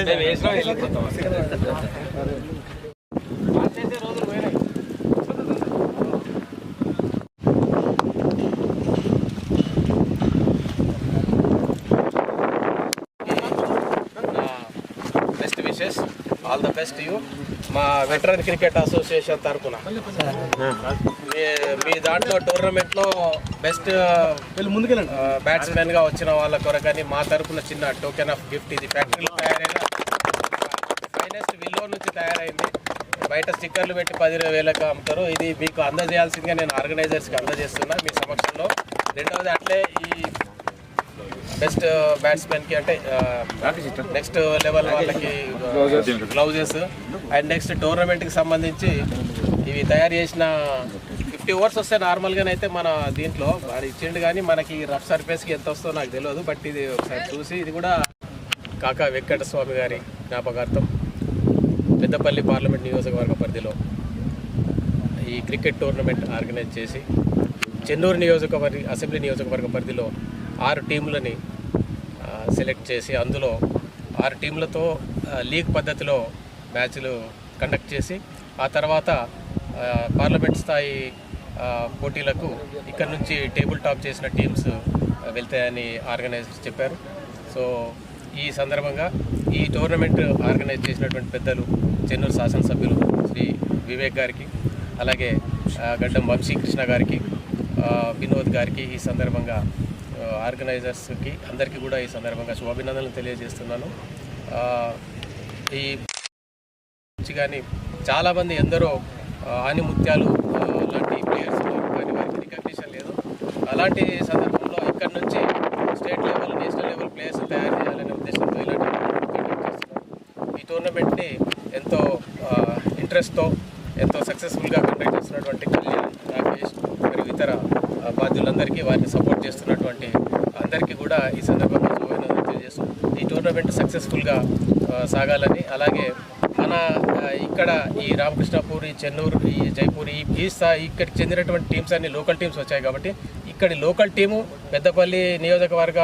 మేము వేసినా వెళ్ళిపోతాం చేసే రోజులు పోయినాయి best wishes all the best you. మా వెటరన్ క్రికెట్ అసోసియేషన్ తరఫున మీ దాంట్లో టోర్నమెంట్లో బెస్ట్ ముందుకెళ్ళండి. బ్యాట్స్మెన్గా వచ్చిన వాళ్ళ కొరకని మా తరఫున చిన్న టోకెన్ ఆఫ్ గిఫ్ట్ ఇది. ఫ్యాక్టరీలో తయారైన ఫైనెస్ట్ విల్లో నుంచి తయారైంది. బయట స్టిక్కర్లు పెట్టి పది ఇరవై వేలకు అమ్ముతారు. ఇది మీకు అందజేయాల్సిందిగా నేను ఆర్గనైజర్స్కి అందజేస్తున్నా. మీ సమక్షంలో. రెండవది అట్లే ఈ బెస్ట్ బ్యాట్స్మెన్ uh, కి అంటే uh, నెక్స్ట్ లెవెల్ వాళ్ళకి గ్లౌజెస్ అండ్ నెక్స్ట్ టోర్నమెంట్కి సంబంధించి ఇవి తయారు చేసిన ఫిఫ్టీ ఓవర్స్ వస్తే నార్మల్గానే అయితే మన దీంట్లో అది ఇచ్చిండు కానీ మనకి రఫ్ సర్ఫేస్కి ఎంత వస్తుందో నాకు తెలియదు. బట్ ఇది ఒకసారి చూసి ఇది కూడా కాకా వెంకట స్వామి గారి జ్ఞాపకార్థం. పెద్దపల్లి పార్లమెంట్ నియోజకవర్గ పరిధిలో ఈ క్రికెట్ టోర్నమెంట్ ఆర్గనైజ్ చేసి చెన్నూరు నియోజకవర్గ అసెంబ్లీ నియోజకవర్గ పరిధిలో ఆరు టీంలని సెలెక్ట్ చేసి అందులో ఆరు టీంలతో లీగ్ పద్ధతిలో మ్యాచ్లు కండక్ట్ చేసి ఆ తర్వాత పార్లమెంట్ స్థాయి పోటీలకు ఇక్కడ నుంచి టేబుల్ టాప్ చేసిన టీమ్స్ వెళ్తాయని ఆర్గనైజర్స్ చెప్పారు. సో ఈ సందర్భంగా ఈ టోర్నమెంట్ ఆర్గనైజ్ చేసినటువంటి పెద్దలు చెన్నూరు శాసనసభ్యులు శ్రీ వివేక్ గారికి అలాగే గడ్డం వంశీకృష్ణ గారికి వినోద్ గారికి ఈ సందర్భంగా ఆర్గనైజర్స్కి అందరికీ కూడా ఈ సందర్భంగా శుభాభినందనలు తెలియజేస్తున్నాను. ఈ నుంచి కానీ చాలామంది ఎందరో ఆ, ఆనిముత్యాలు లాంటి ప్లేయర్స్ కానీ వారికి రికగ్నిషన్ లేదు. అలాంటి సందర్భంలో ఇక్కడ నుంచి state level national level players తయారు చేయాలనే ఉద్దేశంతో ఇలాంటి ఈ టోర్నమెంట్ని ఎంతో ఇంట్రెస్ట్తో ఎంతో సక్సెస్ఫుల్గా కండక్ట్ చేస్తున్నటువంటి కళ్యాణ్ రాకేష్. మరియు ఇతర బాధ్యులందరికీ వారిని సపోర్ట్ చేస్తున్నటువంటి అందరికీ కూడా ఈ సందర్భంగా శుభాభినందనలు తెలియజేస్తూ ఈ టోర్నమెంట్ సక్సెస్ఫుల్గా సాగాలని. అలాగే మన ఇక్కడ ఈ రామకృష్ణపూర్ ఈ చెన్నూరు ఈ జైపూర్ ఈ ఈ ఇక్కడికి చెందినటువంటి టీమ్స్ అన్ని లోకల్ టీమ్స్ వచ్చాయి కాబట్టి ఇక్కడి లోకల్ టీము పెద్దపల్లి నియోజకవర్గ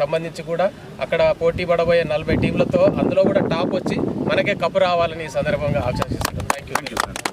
సంబంధించి కూడా అక్కడ పోటీ పడబోయే నలభై టీంలతో అందులో కూడా టాప్ వచ్చి మనకే కప్పు రావాలని ఈ సందర్భంగా ఆకాంక్షిస్తున్నాం. Thank you